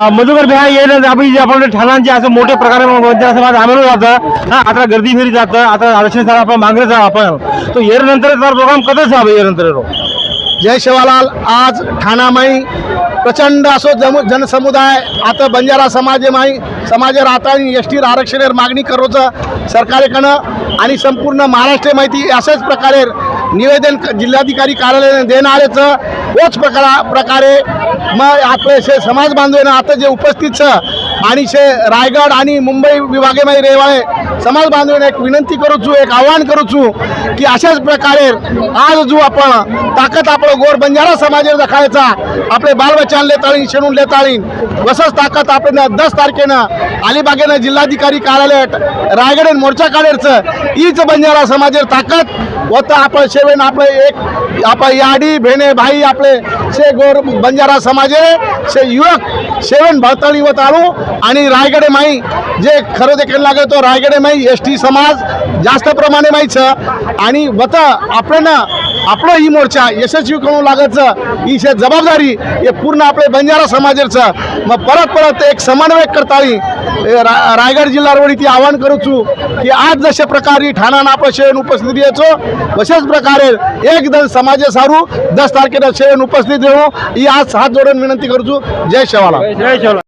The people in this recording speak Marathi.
मधुकर भाई येणं आपण जे आपण ठाणांचे म्हणजे असं मोठे प्रकारे समाज आम्हाला जातं. हा आता गर्दी फेरी जातं आता आरक्षण झालं आपण मागणे जा आपण. तो येरनंतर प्रोग्राम कधीच हवं येरनंतर जय शिवालाल आज ठाणामाई प्रचंड असो जम जनसमुदाय आता बंजारा समाज माई समाज राहता आणि एस टी आरक्षणावर मागणी करूचं सरकारकडं आणि संपूर्ण महाराष्ट्र माहिती अशाच प्रकारे निवेदन जिल्हाधिकारी कार्यालयाने देणारेचं तोच प्रकारा प्रकारे मग आपले शे समाज बांधवांना आता जे उपस्थित छ आणि शे रायगड आणि मुंबई समाज बांधवांना एक विनंती करूचू एक आव्हान करूचू की अशाच प्रकारे आज जो आपण ताकद आपलं गोर बंजारा समाज दाखायचा आपले बालबच्चान लेताळीन शेणून लेताळीन वसच ताकद आपण दस तारखेनं अलिबागेनं जिल्हाधिकारी कार्यालय रायगड मोर्चा काढायचं. हीच बंजारा समाजेर ताकद. होतं आपण शेवेन आपले एक आपण याडी भेणे भाई आपले शे गोर बंजारा समाजे शे युवक शेवण भरतळी व आणू आणि रायगडे माई. जे खरं देखील लागेल तो रायगडे नाही एस टी समाज जास्त प्रमाणे माहीचं आणि वत आपण आपलं ही मोर्चा यशस्वी करू लागायचं ही शे जबाबदारी हे पूर्ण आपले बंजारा समाजाचं. मग परत परत एक समन्वयक करताळी रा रायगड जिल्हा ती आवाहन करूचू की आज जशा प्रकारे ठाणा आपण शेण उपस्थिती यायचो तशाच प्रकारे एकदम समाज सारू दस तारखेला शेण उपस्थित येऊ ही आज हात जोडून विनंती करूचू जय शेवाला. जय शेवाला.